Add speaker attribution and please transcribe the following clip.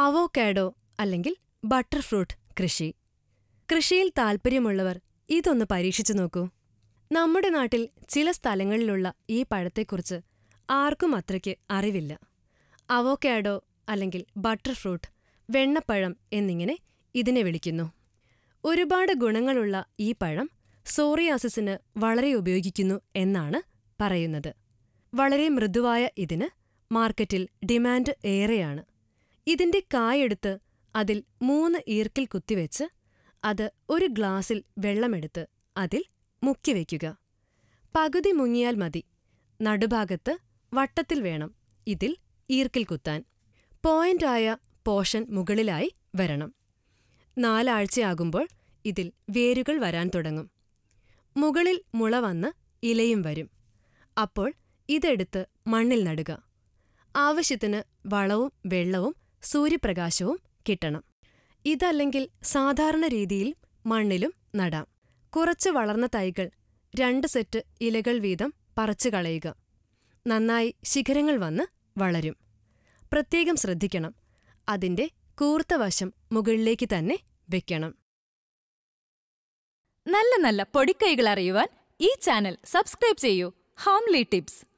Speaker 1: Avocado അല്ലെങ്കിൽ butter fruit കൃഷി. കൃഷിയിൽ താൽപ്പര്യമുള്ളവർ ഇതൊന്ന് പരീക്ഷിച്ചു നോക്കൂ. നമ്മുടെ നാട്ടിൽ ചില സ്ഥലങ്ങളിലുള്ള ഈ പഴത്തെക്കുറിച്ച് ആർക്കും അത്രയ്ക്ക് അറിവില്ല. അവോക്കാഡോ അല്ലെങ്കിൽ ബട്ടർഫ്രൂട്ട് വെണ്ണപ്പഴം എന്നിങ്ങനെ ഇതിനെ വിളിക്കുന്നു. ഒരുപാട് ഗുണങ്ങളുള്ള ഈ പഴം സോറിയാസിസിന് വളരെ ഉപയോഗിക്കുന്നു എന്നാണ് പറയുന്നത്. വളരെ മൃദുവായ ഇതിന് മാർക്കറ്റിൽ ഡിമാൻഡ് ഏറെയാണ്. ഇതിന്റെ കായെടുത്ത് അതിൽ മൂന്ന് ഈർക്കിൽ കുത്തിവെച്ച് അത് ഒരു ഗ്ലാസിൽ വെള്ളമെടുത്ത് അതിൽ മുക്കിവയ്ക്കുക പകുതി മുങ്ങിയാൽ മതി. നടുഭാഗത്ത് വട്ടത്തിൽ വേണം ഇതിൽ ഈർക്കിൽ കുത്താൻ. പോയിന്റായ പോഷൻ മുകളിലായി വരണം. നാലാഴ്ചയാകുമ്പോൾ ഇതിൽ വേരുകൾ വരാൻ തുടങ്ങും. മുകളിൽ മുള വന്ന് ഇലയും വരും. അപ്പോൾ ഇതെടുത്ത് മണ്ണിൽ നടുക. ആവശ്യത്തിന് വളവും വെള്ളവും സൂര്യപ്രകാശവും കിട്ടണം. ഇതല്ലെങ്കിൽ സാധാരണ രീതിയിൽ മണ്ണിലും നടാം. കുറച്ച് വളർന്ന തൈകൾ രണ്ട് സെറ്റ് ഇലകൾ വീതം പറിച്ചു കളയുക. നന്നായി ശിഖരങ്ങൾ വന്ന് വളരും. പ്രത്യേകം ശ്രദ്ധിക്കണം. അതിന്റെ കൂർത്ത വശം മുകളിലേക്ക് തന്നെ വെക്കണം.
Speaker 2: നല്ല നല്ല പൊടിക്കൈകൾ അറിയുവാൻ ഈ ചാനൽ സബ്സ്ക്രൈബ് ചെയ്യൂ. Homely tips.